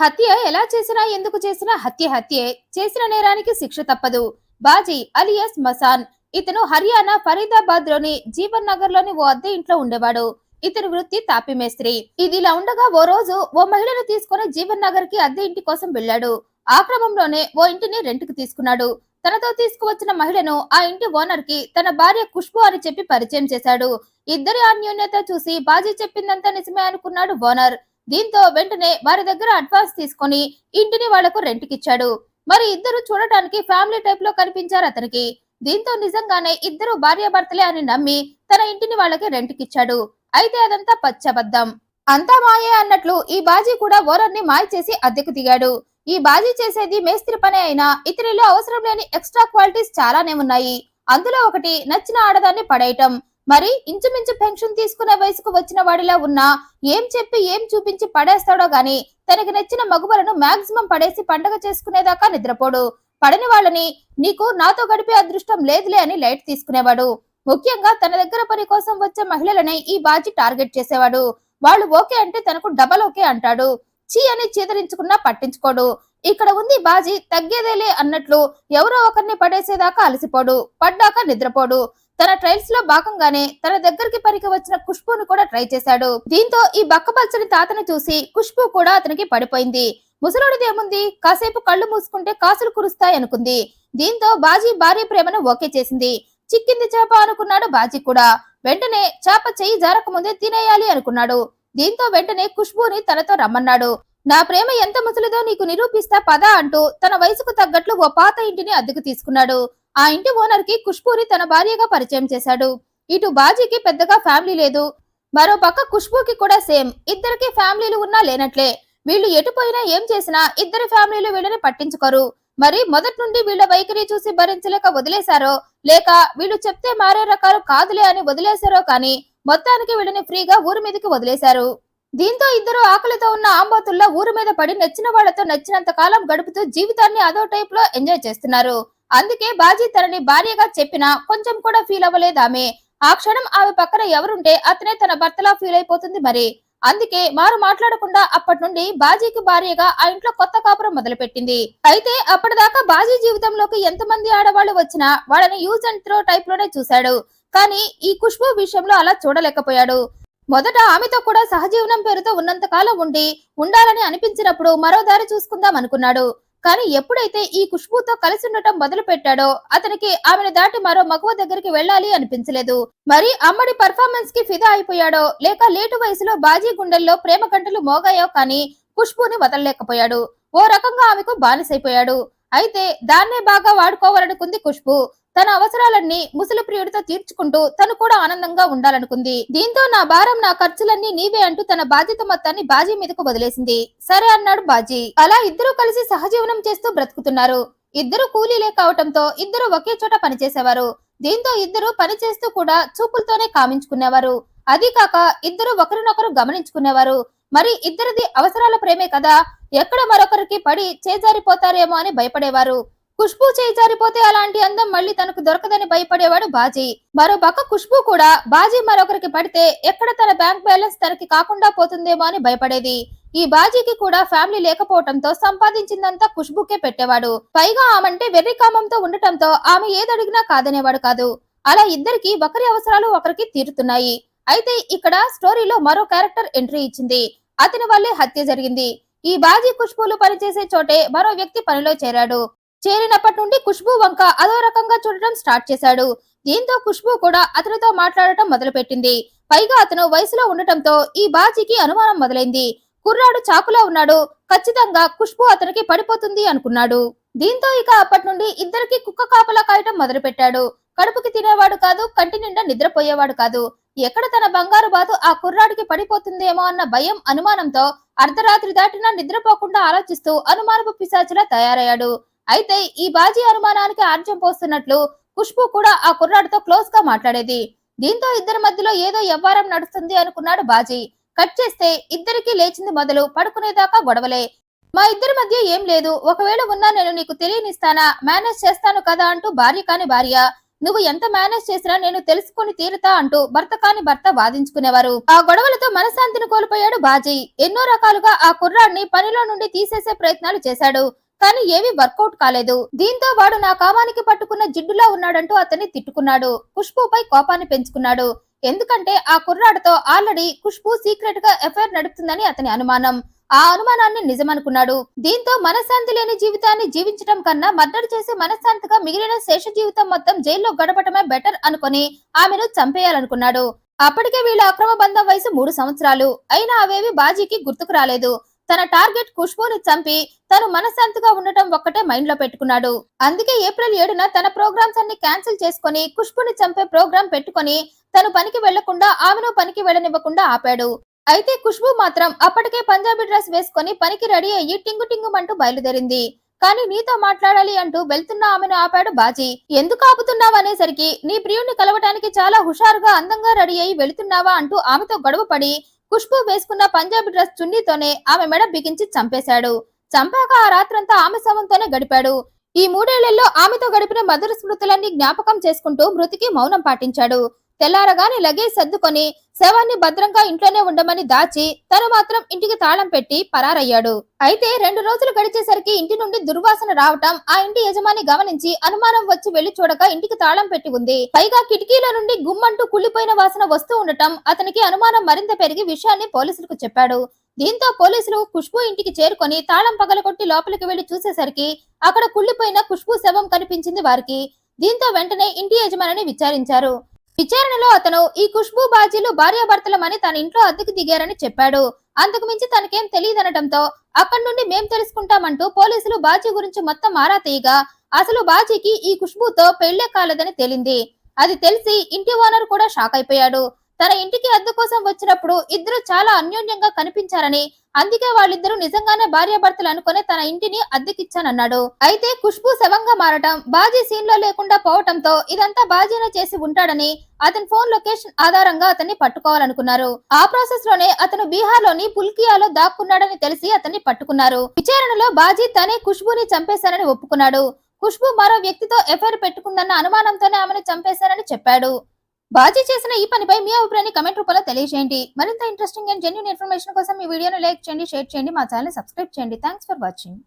హత్య ఎలా చేసినా ఎందుకు చేసినా హత్య హత్యే. చేసిన నేరానికి శిక్ష తప్పదు. బాజీ అలియాస్ మసాన్. ఇతను హర్యానా ఫరీదాబాద్లోని జీవన్ నగర్లోని ఓ అద్దె ఇంట్లో ఉండేవాడు. ఇతని వృత్తి తాపి మేస్త్రి. ఇదిలా ఉండగా ఓ రోజు ఓ మహిళను తీసుకుని జీవన్ నగర్కి అద్దె ఇంటి కోసం వెళ్ళాడు. ఆ క్రమంలోనే ఓ ఇంటిని రెంట్కి తీసుకున్నాడు. తనతో తీసుకువచ్చిన మహిళను ఆ ఇంటి ఓనర్కి తన భార్య ఖుష్బు అని చెప్పి పరిచయం చేశాడు. ఇద్దరి అన్యోన్యత చూసి బాజీ చెప్పిందంతా నిజమే అనుకున్నాడు ఓనర్. దీంతో వెంటనే వారి దగ్గర అడ్వాన్స్ తీసుకొని ఇంటిని వాళ్ళకు రెంట్కిచ్చాడు. మరి ఇద్దరు చూడటానికి ఫ్యామిలీ టైప్లో కనిపించారు అతనికి. దీంతో నిజంగానే ఇద్దరు భార్యాభర్తలే అని నమ్మి తన ఇంటిని వాళ్ళకి రెంట్కిచ్చాడు. అయితే అదంతా పచ్చబద్దం అంతా మాయే అన్నట్లు ఈ బాజీ కూడా ఓనర్ని మాయ చేసి అద్దెకు దిగాడు. ఈ బాజీ చేసేది మేస్త్రి పనే అయినా ఇతనిలో అవసరం లేని ఎక్స్ట్రా క్వాలిటీస్ చాలానే ఉన్నాయి. అందులో ఒకటి నచ్చిన ఆడదాన్ని పడేయటం. మరి ఇంచుమించు పెన్షన్ తీసుకునే వయసుకు వచ్చిన వాడిలా ఉన్నా ఏం చెప్పి ఏం చూపించి పడేస్తాడో గాని తనకి నచ్చిన మగువలను మాక్సిమం పడేసి పండగ చేసుకునేదాకా నిద్రపోడు. పడని వాళ్ళని నీకు నాతో గడిపే అదృష్టం లేదులే అని లైట్ తీసుకునేవాడు. ముఖ్యంగా తన దగ్గర పని కోసం వచ్చే మహిళలనే ఈ బాజీ టార్గెట్ చేసేవాడు. వాళ్ళు ఓకే అంటే తనకు డబల్ ఓకే అంటాడు. చీ అని చీదరించుకున్నా పట్టించుకోడు. ఇక్కడ ఉంది బాజీ తగ్గేదేలే అన్నట్లు ఎవరో ఒకరిని పడేసేదాకా అలసిపోడు. పడ్డాక నిద్రపోడు. తన ట్రైల్స్లో భాగంగానే తన దగ్గరికి పరికి వచ్చిన ఖుష్బును కూడా ట్రై చేశాడు. దీంతో ఈ బక్కపల్చని తాతను చూసి ఖుష్బు కూడా అతనికి పడిపోయింది. ముసలోడిదేముంది కాసేపు కళ్ళు మూసుకుంటే కాసులు కురుస్తాయి అనుకుంది. దీంతో బాజీ భార్య ప్రేమను ఓకే చేసింది. చిక్కింది చేప అనుకున్నాడు బాజీ కూడా. వెంటనే చేప చెయ్యి జారక ముందే తినేయాలి అనుకున్నాడు. దీంతో వెంటనే ఖుష్బుని తనతో రమ్మన్నాడు. నా ప్రేమ ఎంత ముసలిదో నీకు నిరూపిస్తా పద అంటూ తన వయసుకు తగ్గట్లు ఓ పాత ఇంటిని అద్దెకు తీసుకున్నాడు. ఆ ఇంటి ఓనర్కి ఖుష్బూని తన భార్యగా పరిచయం చేశాడు. ఇటు బాజీకి పెద్దగా ఫ్యామిలీ లేదు. మరో పక్క ఖుష్బుకి కూడా సేమ్. ఇద్దరికి ఫ్యామిలీలు ఉన్నా లేనట్లే. వీళ్ళు ఎటుపోయినా ఏం చేసినా ఇద్దరి ఫ్యామిలీలు వీళ్ళని పట్టించుకోరు. మరి మొదటి నుండి వీళ్ళ వైఖరి చూసి భరించలేక వదిలేశారో లేక వీళ్ళు చెప్తే మారే రకాలు కాదులే అని వదిలేశారో కానీ మొత్తానికి వీళ్ళని ఫ్రీగా ఊరి మీదకి వదిలేశారు. దీంతో ఇద్దరు ఆకలితో ఉన్న ఆంబోతుల్లో ఊరి మీద పడి నచ్చిన వాళ్ళతో నచ్చినంత కాలం గడుపుతూ జీవితాన్ని అదో టైప్లో ఎంజాయ్ చేస్తున్నారు. అందుకే బాజీ తనని భార్యగా చెప్పినా కొంచెం కూడా ఫీల్ అవ్వలేదు ఆమె. ఆ క్షణం ఆమె పక్కన ఎవరుంటే అతనే తన భర్తలా ఫీల్ అయిపోతుంది మరి. అందుకే మారు మాట్లాడకుండా అప్పటి నుండి బాజీకి భార్యగా ఆ ఇంట్లో కొత్త కాపురం మొదలుపెట్టింది. అయితే అప్పటిదాకా బాజీ జీవితంలోకి ఎంతమంది ఆడవాళ్ళు వచ్చినా వాళ్ళని యూజ్ అండ్ త్రో టైప్లోనే చూశాడు. కానీ ఈ ఖుష్బు విషయంలో అలా చూడలేకపోయాడు. మొదట ఆమెతో కూడా సహజీవనం పేరుతో ఉన్నంత కాలం ఉండి ఉండాలని అనిపించినప్పుడు మరో దారి చూసుకుందాం అనుకున్నాడు. కానీ ఎప్పుడైతే ఈ ఖుష్బుతో కలిసి ఉండటం మొదలు పెట్టాడో అతనికి ఆమెను దాటి మరో మగువ దగ్గరికి వెళ్ళాలి అనిపించలేదు. మరి అమ్మడి పర్ఫార్మెన్స్కి ఫిదా అయిపోయాడో లేక లేటు వయసులో బాజీ గుండెల్లో ప్రేమ గంటలు మోగాయో కానీ ఖుష్బుని వదలలేకపోయాడు. ఓ రకంగా ఆమెకు బానిసైపోయాడు. అయితే దాన్నే బాగా వాడుకోవాలనుకుంది ఖుష్బు. తన అవసరాలన్నీ ముసలి ప్రియుడితో తీర్చుకుంటూ తను కూడా ఆనందంగా ఉండాలనుకుంది. దీంతో నా భారం నా ఖర్చులన్నీ నీవే అంటూ తన బాధ్యత మొత్తాన్ని బాజీ మీదకు వదిలేసింది. సరే అన్నాడు బాజీ. అలా ఇద్దరు కలిసి సహజీవనం చేస్తూ బ్రతుకుతున్నారు. ఇద్దరు కూలీలే కావటంతో ఇద్దరు ఒకే చోట పనిచేసేవారు. దీంతో ఇద్దరు పని చేస్తూ కూడా చూపులతోనే కామించుకునేవారు. అది కాక ఇద్దరు ఒకరినొకరు గమనించుకునేవారు. మరి ఇద్దరిది అవసరాల ప్రేమే కదా. ఎక్కడ మరొకరికి పడి చేజారిపోతారేమో అని భయపడేవారు. ఖుష్బు చేజారిపోతే అలాంటి అందం మళ్ళీ తనకు దొరకదని భయపడేవాడు బాజీ. మరో పక్క ఖుష్బు కూడా బాజీ మరొకరికి పడితే ఎక్కడ తన బ్యాంక్ బ్యాలెన్స్ తనకి కాకుండా పోతుందేమో అని భయపడేది. ఈ బాజీకి కూడా ఫ్యామిలీ లేకపోవడంతో సంపాదించిందంతా ఖుష్బుకే పెట్టేవాడు. పైగా ఆమంటే వెర్రి కామంతో ఉండటంతో ఆమె ఏదడిగినా కాదనేవాడు కాదు. అలా ఇద్దరికి ఒకరి అవసరాలు ఒకరికి తీరుతున్నాయి. అయితే ఇక్కడ స్టోరీలో మరో క్యారెక్టర్ ఎంట్రీ ఇచ్చింది. అతని వల్లే హత్య జరిగింది. ఈ బాజీ ఖుష్బులు పనిచేసే చోటే మరో వ్యక్తి పనిలో చేరాడు. చేరినప్పటి నుండి ఖుష్బు వంక అదో రకంగా చూడటం స్టార్ట్ చేశాడు. దీంతో ఖుష్బు కూడా అతనితో మాట్లాడటం మొదలుపెట్టింది. పైగా అతను వయసులో ఉండటంతో ఈ బాజీకి అనుమానం మొదలైంది. కుర్రాడు చాకులో ఉన్నాడు. ఖచ్చితంగా ఖుష్బు అతనికి పడిపోతుంది అనుకున్నాడు. దీంతో ఇక అప్పటి నుండి ఇద్దరికి కుక్క కాపలా కాయటం మొదలు పెట్టాడు కడుపుకి తినేవాడు కాదు కంటి నిండా నిద్రపోయేవాడు కాదు. ఎక్కడ తన బంగారు బాతు ఆ కుర్రాడికి పడిపోతుందేమో అన్న భయం అనుమానంతో అర్ధరాత్రి దాటినా నిద్రపోకుండా ఆలోచిస్తూ అనుమానపు పిశాచిలా తయారయ్యాడు. అయితే ఈ బాజీ అనుమానానికి ఆర్జం పోస్తున్నట్లు ఖుష్బు కూడా ఆ కుర్రాడితో క్లోజ్గా మాట్లాడేది. దీంతో ఇద్దరి మధ్యలో ఏదో వ్యవహారం నడుస్తుంది అనుకున్నాడు బాజీ. కట్ చేస్తే ఇద్దరికి లేచింది మొదలు పడుకునేదాకా గొడవలే. మా ఇద్దరి మధ్య ఏం లేదు. ఒకవేళ ఉన్నా నేను నీకు తెలియనిస్తానా? మేనేజ్ చేస్తాను కదా అంటూ భార్య కాని భార్య నువ్వు ఎంత మేనేజ్ చేసినా నేను తెలుసుకొని తీరుతా అంటూ భర్త కాని భర్త వాదించుకునేవారు. ఆ గొడవలతో మనశ్శాంతిని కోల్పోయాడు బాజీ. ఎన్నో రకాలుగా ఆ కుర్రాడిని పనిలో నుండి తీసేసే ప్రయత్నాలు చేశాడు. కానీ ఏవి వర్కౌట్ కాలేదు. దీంతో వాడు నా కామానికి పట్టుకున్న జిడ్డులా ఉన్నాడంటూ అతన్ని తిట్టుకున్నాడు. ఖుష్బుపై కోపాన్ని పెంచుకున్నాడు. ఎందుకంటే ఆ కుర్రాడితో ఆల్రెడీ ఖుష్బు సీక్రెట్గా ఎఫైర్ నడుపుతుందని అతని అనుమానం. ఆ అనుమానాన్ని నిజమనుకున్నాడు. దీంతో మనశ్శాంతి లేని జీవితాన్ని జీవించడం కన్నా మర్డర్ చేసి మనశ్శాంతిగా మిగిలిన శేష జీవితం మొత్తం జైల్లో గడపటమే బెటర్ అనుకొని ఆమెను చంపేయాలనుకున్నాడు. అప్పటికే వీళ్ళ అక్రమ బంధం వయసు మూడు సంవత్సరాలు. అయినా అవేవి బాజీకి గుర్తుకు రాలేదు. తన టార్గెట్ ఖుష్బుని చంపి తను మనశ్శాంతిగా ఉండటం ఒక్కటే మైండ్లో పెట్టుకున్నాడు. అందుకే ఏప్రిల్ ఏడున తన ప్రోగ్రామ్స్ అన్ని క్యాన్సిల్ చేసుకుని ఖుష్బుని చంపే ప్రోగ్రాం పెట్టుకొని తను పనికి వెళ్ళకుండా ఆమెను పనికి వెళ్ళనివ్వకుండా ఆపాడు. అయితే ఖుష్బు మాత్రం అప్పటికే పంజాబీ డ్రెస్ వేసుకొని పనికి రెడీ అయ్యి టింగు టింగుమంటూ బయలుదేరింది. కానీ నీతో మాట్లాడాలి అంటూ వెళ్తున్న ఆమెను ఆపాడు బాజీ. ఎందుకు ఆపుతున్నావు అనేసరికి నీ ప్రియుణ్ణి కలవటానికి చాలా హుషారుగా అందంగా రెడీ అయి వెళుతున్నావా అంటూ ఆమెతో గొడవ పడి ఖుష్బు వేసుకున్న పంజాబీ డ్రెస్ చున్నీతోనే ఆమె మెడ బిగించి చంపేశాడు. చంపాక ఆ రాత్రంతా ఆమె శవంతోనే గడిపాడు. ఈ మూడేళ్ళలో ఆమెతో గడిపిన మధుర స్మృతులన్నీ జ్ఞాపకం చేసుకుంటూ మృతికి మౌనం పాటించాడు. తెల్లారగానే లగేజ్ సర్దుకొని శవాన్ని భద్రంగా ఇంట్లోనే ఉండమని దాచి తను మాత్రం ఇంటికి తాళం పెట్టి పరారయ్యాడు. అయితే రెండు రోజులు గడిచేసరికి ఇంటి నుండి దుర్వాసన రావటం ఆ ఇంటి యజమాని గమనించి అనుమానం వచ్చి వెళ్ళి చూడగా ఇంటికి తాళం పెట్టి ఉంది. పైగా కిటికీల నుండి గుమ్మంటూ కుళ్ళిపోయిన వాసన వస్తూ ఉండటం అతనికి అనుమానం మరింత పెరిగి విషయాన్ని పోలీసులకు చెప్పాడు. దీంతో పోలీసులు ఖుష్బు ఇంటికి చేరుకొని తాళం పగలగొట్టి లోపలికి వెళ్ళి చూసేసరికి అక్కడ కుళ్ళిపోయిన ఖుష్బు శవం కనిపించింది వారికి. దీంతో వెంటనే ఇంటి యజమానిని విచారించారు. విచారణలో అతను ఈ ఖుష్బు బాజీలు భార్యాభర్తలమని తన ఇంట్లో అద్దెకు దిగారని చెప్పాడు. అంతకు మించి తనకేం తెలియదనటంతో అక్కడి నుండి మేం తెలుసుకుంటామంటూ పోలీసులు బాజీ గురించి మొత్తం ఆరా తీయగా అసలు బాజీకి ఈ ఖుష్బుతో పెళ్ళే కాలేదని తేలింది. అది తెలిసి ఇంటి ఓనర్ కూడా షాక్ అయిపోయాడు. తన ఇంటికి అద్దె కోసం వచ్చినప్పుడు ఇద్దరు చాలా అన్యోన్యంగా కనిపించారని అందుకే వాళ్ళిద్దరూ నిజంగానే భార్యాభర్తలు అనుకుని తన ఇంటిని అద్దెకిచ్చానన్నాడు. అయితే ఖుష్బు శవంగా మారటం బాజీ సీన్లో లేకుండా పోవటంతో ఇదంతా బాజీనే చేసి ఉంటాడని అతని ఫోన్ లొకేషన్ ఆధారంగా అతన్ని పట్టుకోవాలనుకున్నారు. ఆ ప్రాసెస్లోనే అతను బీహార్లోని పుల్కియాలో దాక్కున్నాడని తెలిసి అతన్ని పట్టుకున్నారు. విచారణలో బాజీ తనే ఖుష్బుని చంపేశానని ఒప్పుకున్నాడు. ఖుష్బు మరో వ్యక్తితో ఎఫ్ఐఆర్ పెట్టుకుందన్న అనుమానంతోనే ఆమెను చంపేశారని చెప్పాడు. బాజీ చేసిన ఈ పనిపై మీ అభిప్రాయాన్ని కమెంట్ రూపంలో తెలియజేయండి. మరింత ఇంట్రెస్టింగ్ అండ్ జెన్యున్ ఇన్ఫర్మేషన్ కోసం ఈ వీడియోను లైక్ చేయండి షేర్ చేయండి మా ఛానల్ సబ్స్క్రైబ్ చేయండి. Thanks for watching